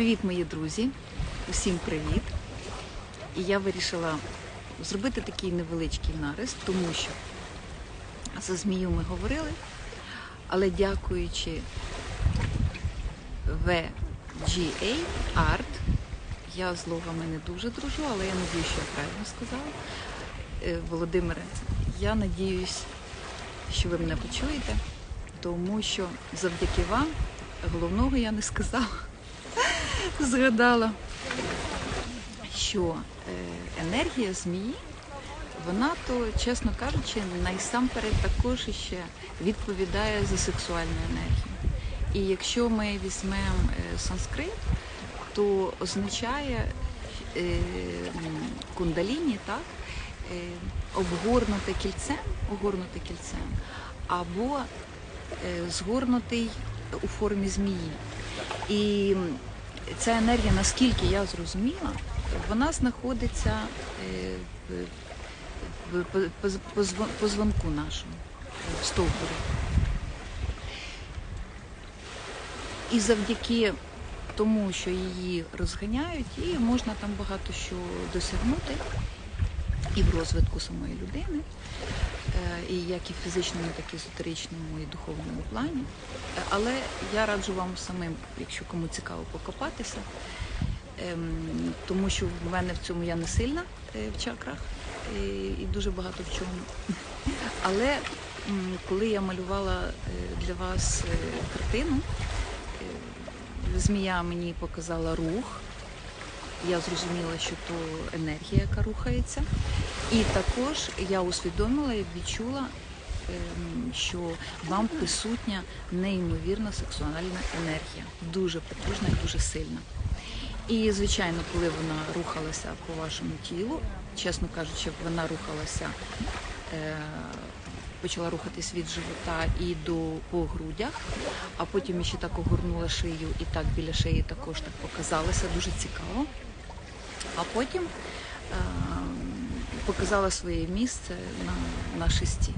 Привіт, мої друзі! Усім привіт! І я вирішила зробити такий невеличкий нарис, тому що за змію ми говорили, але дякуючи VGA Art, я з логами не дуже дружу, але я надію, що я правильно сказала. Е, Володимире, я надіюсь, що ви мене почуєте, тому що завдяки вам головного я не сказала згадала, що е, енергія змії, вона то, чесно кажучи, найсамперед також ще відповідає за сексуальну енергію. І якщо ми візьмемо е, санскрит, то означає е, кундаліні, так? Обгорнуте кільцем, огорнуте кільцем, або згорнутий у формі змії. І ця енергія, наскільки я зрозуміла, вона знаходиться е, по, по, по, зв- по звонку нашому в стовбурі. І завдяки тому, що її розганяють, і можна там багато що досягнути і в розвитку самої людини, е, і як і в фізичному, так і езотеричному і духовному плані. Е, Але я раджу вам самим, якщо кому цікаво, покопатися, ем, тому що в мене в цьому я не сильна е, в чакрах і, дуже багато в чому. Але коли я малювала для вас картину, змія мені показала рух. Я зрозуміла, що то енергія, яка рухається. І також я усвідомила і відчула, ем, що вам присутня неймовірна сексуальна енергія, дуже потужна і дуже сильна. І, звичайно, коли вона рухалася по вашому тілу, чесно кажучи, вона рухалася, е, почала рухатись від живота і до по грудях, а потім ще так огорнула шию і так біля шиї також так показалося, дуже цікаво. А потім е, показала своє місце на, на шесті.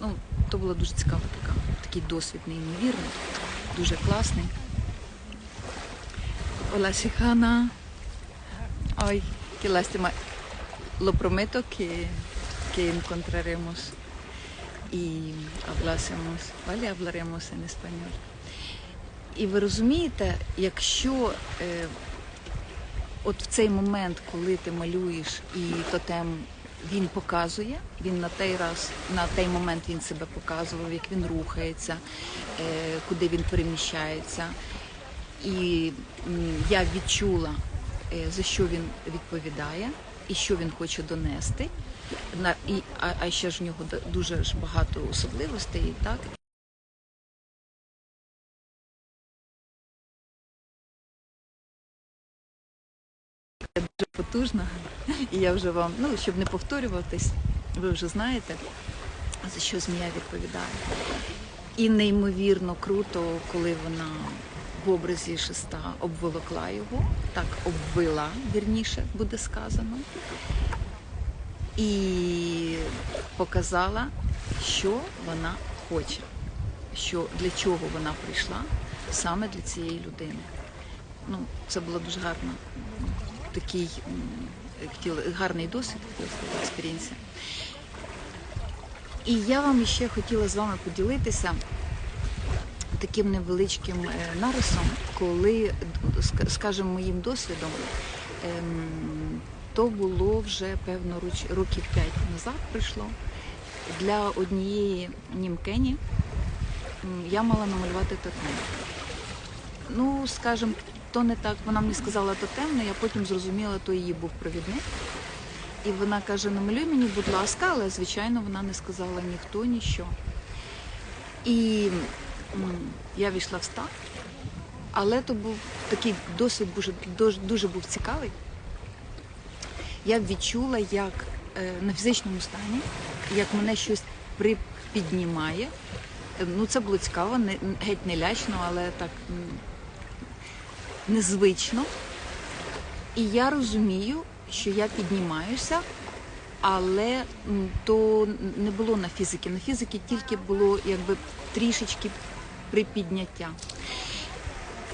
Ну, то було дуже цікаво така, такий досвід неймовірний, дуже класний. Hola, Shihana. Ay, qué lástima. Lo prometo que, que encontraremos y hablásemos, ¿vale? Hablaremos en español. І ви розумієте, якщо е, от в цей момент, коли ти малюєш і тотем він показує, він на той раз, на той момент він себе показував, як він рухається, е, куди він переміщається. І я відчула, е, за що він відповідає і що він хоче донести. І, а, ще ж в нього дуже багато особливостей, так? Дуже потужна. І я вже вам, ну, щоб не повторюватись, ви вже знаєте, за що змія відповідає. І неймовірно круто, коли вона в образі шеста обволокла його, так обвила, вірніше буде сказано, і показала, що вона хоче, що для чого вона прийшла саме для цієї людини. Ну, це було дуже гарно. Такий гарний досвід, хотіла експеріенція. І я вам ще хотіла з вами поділитися таким невеличким е, нарисом, коли, скажімо, моїм досвідом, ем, то було вже певно років п'ять назад прийшло. Для однієї німкені я мала намалювати тотем. Ну, скажімо, то не так. Вона мені сказала тотемно, я потім зрозуміла, то її був провідник. І вона каже: намалюй мені, будь ласка, але звичайно вона не сказала ніхто, ніщо. І я війшла в став, але то був такий досвід дуже, дуже, був цікавий. Я відчула, як е, на фізичному стані, як мене щось припіднімає. Е, Ну, це було цікаво, не, геть не лячно, але так незвично. І я розумію, що я піднімаюся, але то не було на фізики. На фізики тільки було якби трішечки припідняття.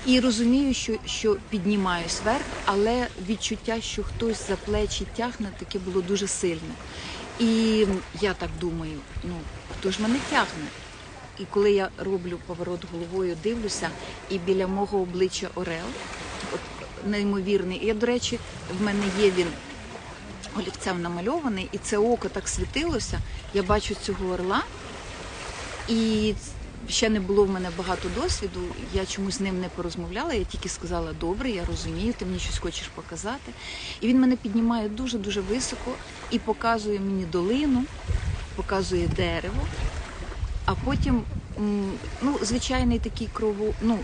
І розумію, що, що піднімаюсь вверх, але відчуття, що хтось за плечі тягне, таке було дуже сильне. І я так думаю, ну хто ж мене тягне? І коли я роблю поворот головою, дивлюся, і біля мого обличчя Орел, от, неймовірний. І, до речі, в мене є він олівцем намальований, і це око так світилося. Я бачу цього орла, і ще не було в мене багато досвіду. Я чомусь з ним не порозмовляла. Я тільки сказала, добре, я розумію, ти мені щось хочеш показати. І він мене піднімає дуже дуже високо і показує мені долину, показує дерево. А потім, ну, звичайний такий крово, ну,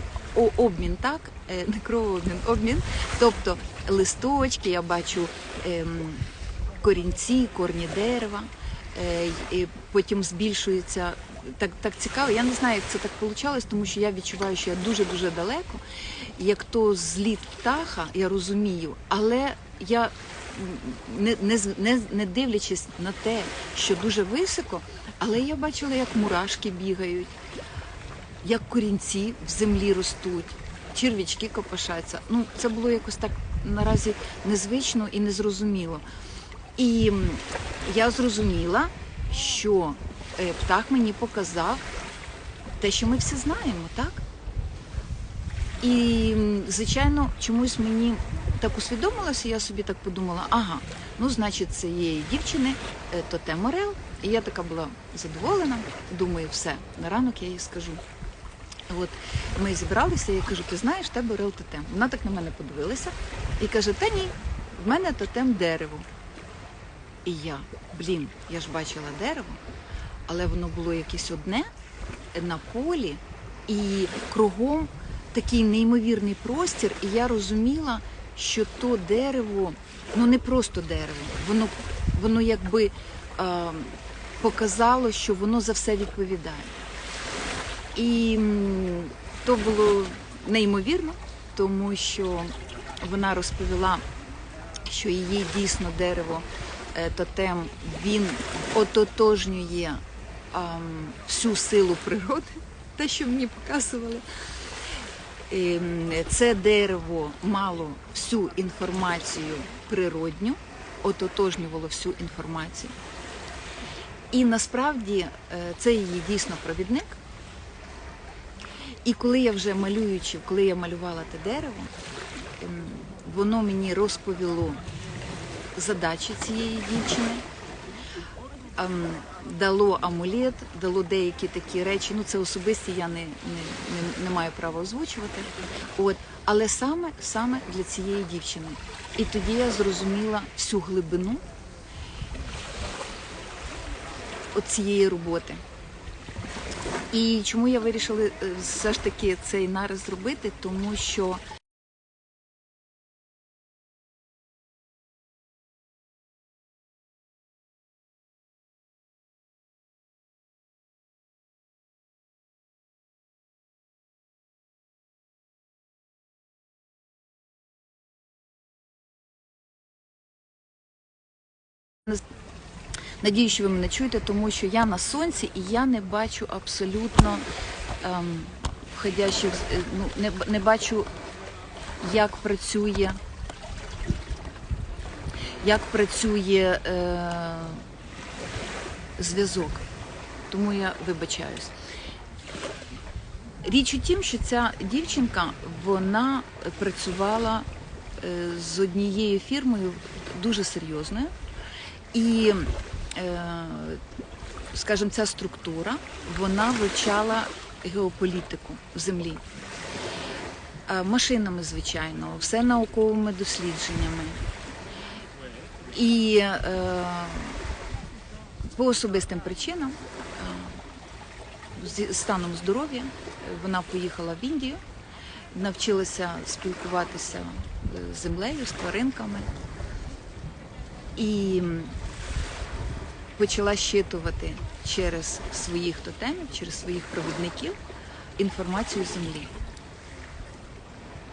обмін, так? Е, Не кровообмін, обмін. Тобто листочки, я бачу ем, корінці, корні дерева, е, і потім збільшується. Так, так цікаво. Я не знаю, як це так вийшло, тому що я відчуваю, що я дуже-дуже далеко. Як то зліт птаха, я розумію, але я не, не, не, не дивлячись на те, що дуже високо, але я бачила, як мурашки бігають, як корінці в землі ростуть, черв'ячки копошаться. Ну, це було якось так наразі незвично і незрозуміло. І я зрозуміла, що е, птах мені показав те, що ми всі знаємо, так? І, звичайно, чомусь мені так усвідомилося, я собі так подумала, ага, ну, значить, цієї дівчини е, тотем Орел. І я така була задоволена, думаю, все, на ранок я їй скажу. От ми зібралися, я кажу, ти знаєш, тебе Орел тотем. Вона так на мене подивилася і каже, та ні, в мене тотем дерево. І я, блін, я ж бачила дерево, але воно було якесь одне на полі і кругом такий неймовірний простір, і я розуміла, що то дерево, ну не просто дерево, воно, воно якби е, показало, що воно за все відповідає. І то було неймовірно, тому що вона розповіла, що її дійсно дерево е, тотем, він ототожнює ам, всю силу природи, те, що мені показували. Це дерево мало всю інформацію природню, ототожнювало всю інформацію. І насправді е, це її дійсно провідник. І коли я вже малюючи, коли я малювала те дерево, воно мені розповіло задачі цієї дівчини, дало амулет, дало деякі такі речі. Ну, це особисті, я не, не, не, маю права озвучувати. От, але саме, саме для цієї дівчини. І тоді я зрозуміла всю глибину цієї роботи. І чому я вирішила е, все ж таки цей нарис зробити? Тому що Надію, що ви мене чуєте, тому що я на сонці і я не бачу абсолютно ем, входящих, е, ну, не, не бачу, як працює, як працює е, зв'язок. Тому я вибачаюсь. Річ у тім, що ця дівчинка вона працювала е, з однією фірмою дуже серйозною. І, е, скажімо, ця структура вона вивчала геополітику землі. Е, Машинами, звичайно, все науковими дослідженнями. І е, по особистим причинам, е, станом здоров'я, вона поїхала в Індію, навчилася спілкуватися з землею, з тваринками. І почала щитувати через своїх тотемів, через своїх провідників інформацію землі.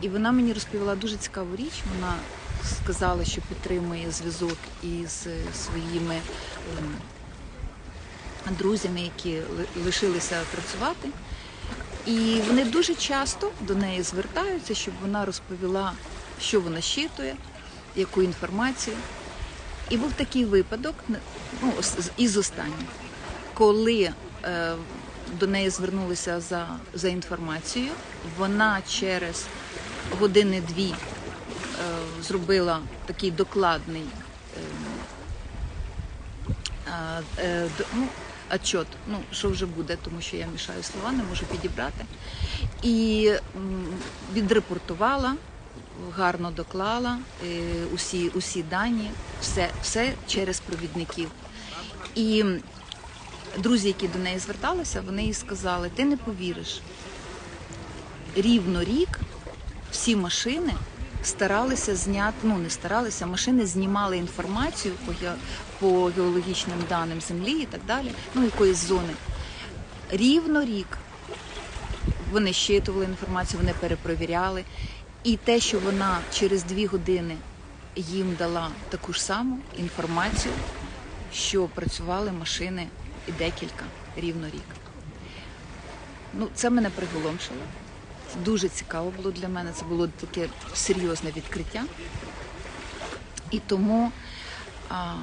І вона мені розповіла дуже цікаву річ. Вона сказала, що підтримує зв'язок із е, своїми ем, друзями, які лишилися працювати. І вони дуже часто до неї звертаються, щоб вона розповіла, що вона щитує, яку інформацію. І був такий випадок, ну, із останніх, коли е, до неї звернулися за, за інформацією, вона через години-дві е, зробила такий докладний е, е, ну, отчет, ну, що вже буде, тому що я мішаю слова, не можу підібрати. І відрепортувала, гарно доклала е, усі, усі дані, все, все через провідників. І друзі, які до неї зверталися, вони їй сказали: ти не повіриш, рівно рік всі машини старалися зняти, ну не старалися, машини знімали інформацію по, ге- по геологічним даним землі і так далі, ну якоїсь зони. Рівно рік вони щитували інформацію, вони перепровіряли. І те, що вона через дві години їм дала таку ж саму інформацію, що працювали машини і декілька рівно рік. Ну, це мене приголомшило. Дуже цікаво було для мене. Це було таке серйозне відкриття. І тому а,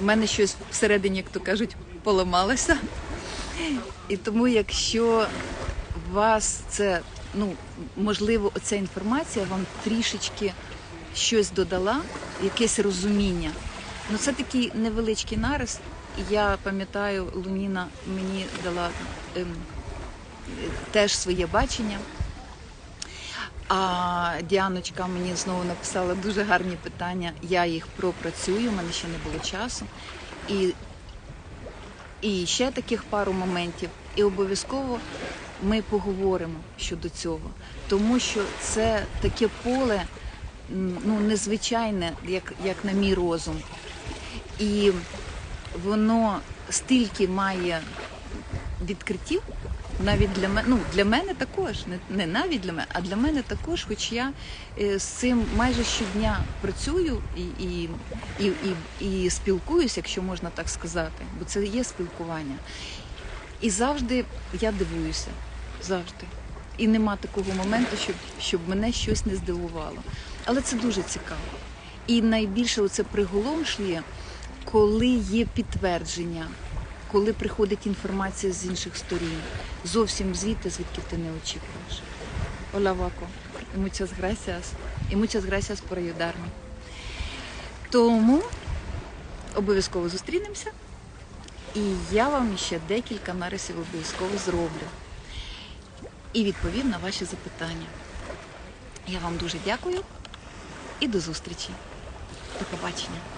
в мене щось всередині, як то кажуть, поламалося. І тому, якщо вас це, ну, можливо, оця інформація вам трішечки щось додала, якесь розуміння. Ну, це такий невеличкий нарис. Я пам'ятаю, Луніна мені дала ем, теж своє бачення. А Діаночка мені знову написала дуже гарні питання. Я їх пропрацюю, у мене ще не було часу. І, і ще таких пару моментів. І обов'язково ми поговоримо щодо цього, тому що це таке поле ну, незвичайне, як, як на мій розум. І воно стільки має відкриттів, навіть для мене, ну для мене також, не, не навіть для мене, а для мене також, хоч я е, з цим майже щодня працюю і, і, і, і, і спілкуюся, якщо можна так сказати, бо це є спілкування. І завжди я дивуюся, завжди. І нема такого моменту, щоб, щоб мене щось не здивувало. Але це дуже цікаво. І найбільше оце приголомшує, коли є підтвердження, коли приходить інформація з інших сторін. Зовсім звідти, звідки ти не очікуєш. Hola, Vaco. Y muchas gracias. І muchas gracias por ayudarme. Тому обов'язково зустрінемося. І я вам ще декілька нарисів обов'язково зроблю. І відповім на ваші запитання. Я вам дуже дякую і до зустрічі. До побачення.